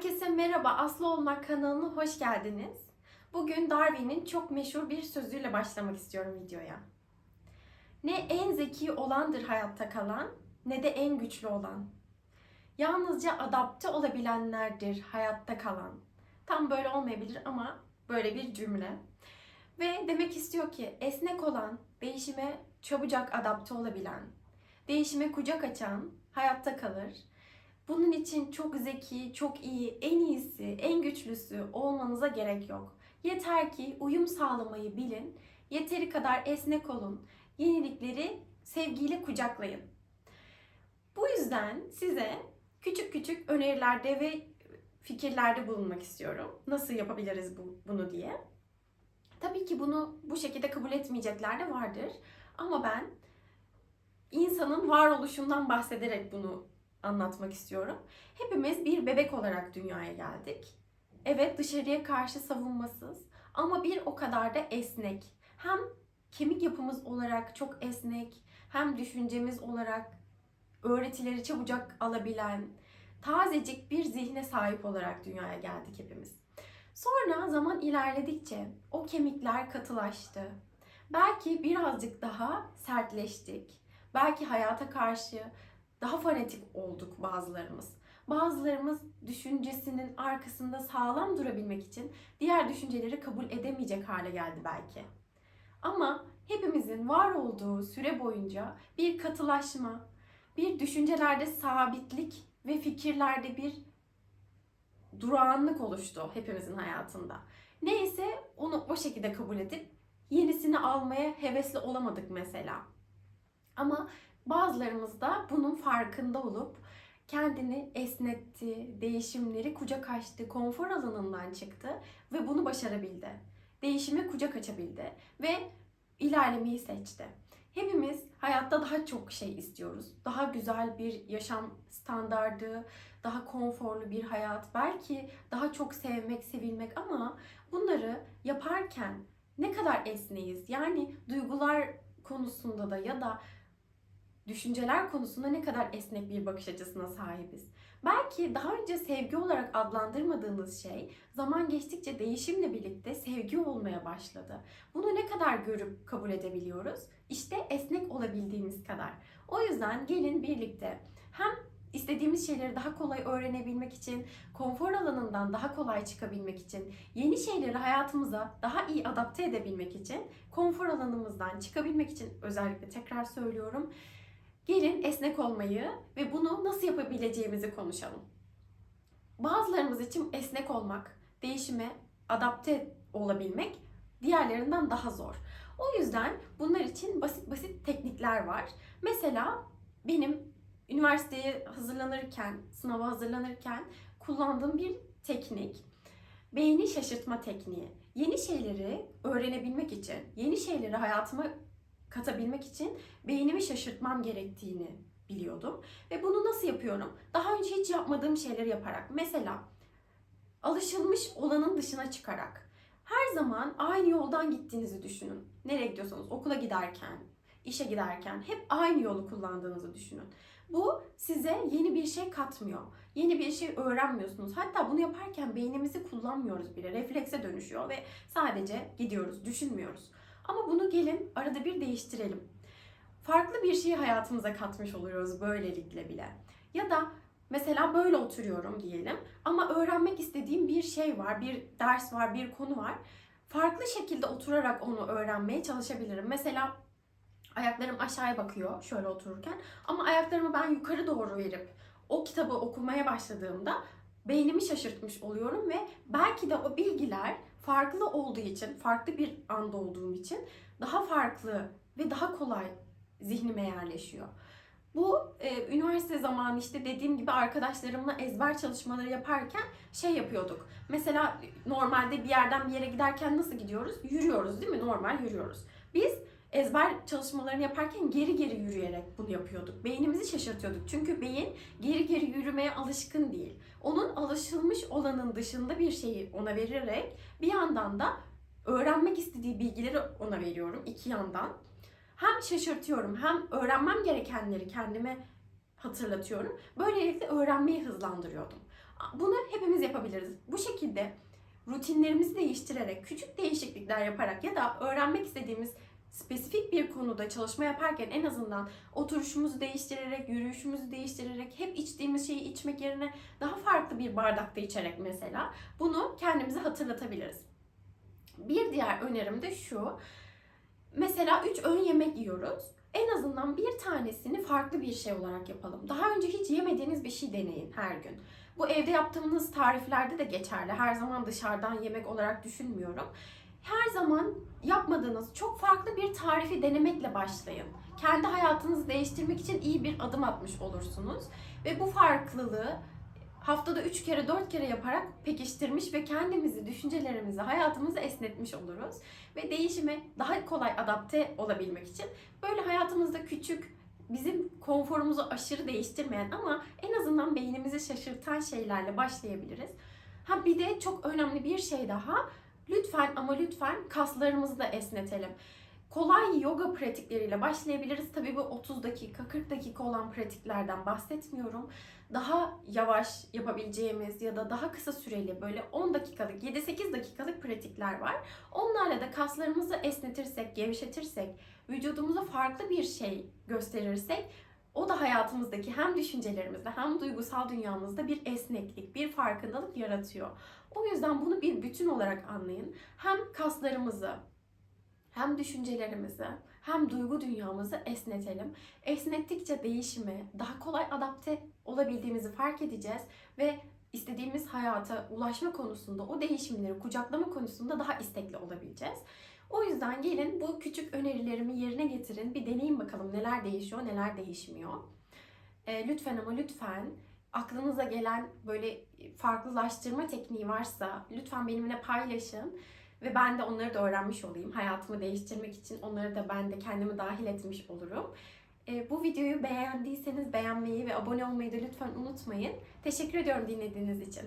Herkese merhaba, Aslı Olmak kanalına hoş geldiniz. Bugün Darwin'in çok meşhur bir sözüyle başlamak istiyorum videoya. Ne en zeki olandır hayatta kalan, ne de en güçlü olan. Yalnızca adapte olabilenlerdir hayatta kalan. Tam böyle olmayabilir ama böyle bir cümle. Ve demek istiyor ki esnek olan, değişime çabucak adapte olabilen, değişime kucak açan hayatta kalır. Bunun için çok zeki, çok iyi, en iyisi, en güçlüsü olmanıza gerek yok. Yeter ki uyum sağlamayı bilin, yeteri kadar esnek olun, yenilikleri sevgiyle kucaklayın. Bu yüzden size küçük küçük önerilerde ve fikirlerde bulunmak istiyorum. Nasıl yapabiliriz bu, bunu diye. Tabii ki bunu bu şekilde kabul etmeyecekler de vardır. Ama ben insanın varoluşundan bahsederek bunu anlatmak istiyorum. Hepimiz bir bebek olarak dünyaya geldik. Evet dışarıya karşı savunmasız ama bir o kadar da esnek. Hem kemik yapımız olarak çok esnek, hem düşüncemiz olarak öğretileri çabucak alabilen, tazecik bir zihne sahip olarak dünyaya geldik hepimiz. Sonra zaman ilerledikçe o kemikler katılaştı. Belki birazcık daha sertleştik. Belki hayata karşı daha fanatik olduk bazılarımız. Bazılarımız düşüncesinin arkasında sağlam durabilmek için diğer düşünceleri kabul edemeyecek hale geldi belki. Ama hepimizin var olduğu süre boyunca bir katılaşma, bir düşüncelerde sabitlik ve fikirlerde bir durağanlık oluştu hepimizin hayatında. Neyse onu o şekilde kabul edip yenisini almaya hevesli olamadık mesela. Ama Bazılarımız da bunun farkında olup kendini esnetti, değişimleri kucak açtı, konfor alanından çıktı ve bunu başarabildi. Değişime kucak açabildi ve ilerlemeyi seçti. Hepimiz hayatta daha çok şey istiyoruz. Daha güzel bir yaşam standardı, daha konforlu bir hayat, belki daha çok sevmek, sevilmek ama bunları yaparken ne kadar esneyiz? Yani duygular konusunda da ya da düşünceler konusunda ne kadar esnek bir bakış açısına sahibiz. Belki daha önce sevgi olarak adlandırmadığımız şey zaman geçtikçe değişimle birlikte sevgi olmaya başladı. Bunu ne kadar görüp kabul edebiliyoruz? İşte esnek olabildiğimiz kadar. O yüzden gelin birlikte hem istediğimiz şeyleri daha kolay öğrenebilmek için, konfor alanından daha kolay çıkabilmek için, yeni şeyleri hayatımıza daha iyi adapte edebilmek için, konfor alanımızdan çıkabilmek için özellikle tekrar söylüyorum Gelin esnek olmayı ve bunu nasıl yapabileceğimizi konuşalım. Bazılarımız için esnek olmak, değişime adapte olabilmek diğerlerinden daha zor. O yüzden bunlar için basit basit teknikler var. Mesela benim üniversiteye hazırlanırken, sınava hazırlanırken kullandığım bir teknik beyni şaşırtma tekniği. Yeni şeyleri öğrenebilmek için, yeni şeyleri hayatıma katabilmek için beynimi şaşırtmam gerektiğini biliyordum. Ve bunu nasıl yapıyorum? Daha önce hiç yapmadığım şeyleri yaparak. Mesela alışılmış olanın dışına çıkarak. Her zaman aynı yoldan gittiğinizi düşünün. Nereye gidiyorsanız okula giderken, işe giderken hep aynı yolu kullandığınızı düşünün. Bu size yeni bir şey katmıyor. Yeni bir şey öğrenmiyorsunuz. Hatta bunu yaparken beynimizi kullanmıyoruz bile. Reflekse dönüşüyor ve sadece gidiyoruz, düşünmüyoruz. Ama bunu gelin arada bir değiştirelim. Farklı bir şeyi hayatımıza katmış oluyoruz böylelikle bile. Ya da mesela böyle oturuyorum diyelim ama öğrenmek istediğim bir şey var, bir ders var, bir konu var. Farklı şekilde oturarak onu öğrenmeye çalışabilirim. Mesela ayaklarım aşağıya bakıyor şöyle otururken ama ayaklarımı ben yukarı doğru verip o kitabı okumaya başladığımda beynimi şaşırtmış oluyorum ve belki de o bilgiler farklı olduğu için, farklı bir anda olduğum için daha farklı ve daha kolay zihnime yerleşiyor. Bu e, üniversite zamanı işte dediğim gibi arkadaşlarımla ezber çalışmaları yaparken şey yapıyorduk. Mesela normalde bir yerden bir yere giderken nasıl gidiyoruz? Yürüyoruz değil mi? Normal yürüyoruz. Biz ezber çalışmalarını yaparken geri geri yürüyerek bunu yapıyorduk. Beynimizi şaşırtıyorduk. Çünkü beyin geri geri yürümeye alışkın değil. Onun alışılmış olanın dışında bir şeyi ona vererek bir yandan da öğrenmek istediği bilgileri ona veriyorum iki yandan. Hem şaşırtıyorum hem öğrenmem gerekenleri kendime hatırlatıyorum. Böylelikle öğrenmeyi hızlandırıyordum. Bunu hepimiz yapabiliriz. Bu şekilde rutinlerimizi değiştirerek, küçük değişiklikler yaparak ya da öğrenmek istediğimiz spesifik bir konuda çalışma yaparken en azından oturuşumuzu değiştirerek, yürüyüşümüzü değiştirerek, hep içtiğimiz şeyi içmek yerine daha farklı bir bardakta içerek mesela bunu kendimize hatırlatabiliriz. Bir diğer önerim de şu. Mesela 3 öğün yemek yiyoruz. En azından bir tanesini farklı bir şey olarak yapalım. Daha önce hiç yemediğiniz bir şey deneyin her gün. Bu evde yaptığınız tariflerde de geçerli. Her zaman dışarıdan yemek olarak düşünmüyorum. Her zaman yapmadığınız çok farklı bir tarifi denemekle başlayın. Kendi hayatınızı değiştirmek için iyi bir adım atmış olursunuz. Ve bu farklılığı haftada 3 kere 4 kere yaparak pekiştirmiş ve kendimizi, düşüncelerimizi, hayatımızı esnetmiş oluruz. Ve değişime daha kolay adapte olabilmek için böyle hayatımızda küçük, bizim konforumuzu aşırı değiştirmeyen ama en azından beynimizi şaşırtan şeylerle başlayabiliriz. Ha bir de çok önemli bir şey daha. Lütfen ama lütfen kaslarımızı da esnetelim. Kolay yoga pratikleriyle başlayabiliriz. Tabii bu 30 dakika, 40 dakika olan pratiklerden bahsetmiyorum. Daha yavaş yapabileceğimiz ya da daha kısa süreli böyle 10 dakikalık, 7-8 dakikalık pratikler var. Onlarla da kaslarımızı esnetirsek, gevşetirsek, vücudumuza farklı bir şey gösterirsek o da hayatımızdaki hem düşüncelerimizde hem duygusal dünyamızda bir esneklik, bir farkındalık yaratıyor. O yüzden bunu bir bütün olarak anlayın. Hem kaslarımızı, hem düşüncelerimizi, hem duygu dünyamızı esnetelim. Esnettikçe değişimi, daha kolay adapte olabildiğimizi fark edeceğiz ve istediğimiz hayata ulaşma konusunda, o değişimleri kucaklama konusunda daha istekli olabileceğiz. O yüzden gelin bu küçük önerilerimi yerine getirin. Bir deneyin bakalım neler değişiyor, neler değişmiyor. E, lütfen ama lütfen aklınıza gelen böyle farklılaştırma tekniği varsa lütfen benimle paylaşın. Ve ben de onları da öğrenmiş olayım. Hayatımı değiştirmek için onları da ben de kendimi dahil etmiş olurum. E, bu videoyu beğendiyseniz beğenmeyi ve abone olmayı da lütfen unutmayın. Teşekkür ediyorum dinlediğiniz için.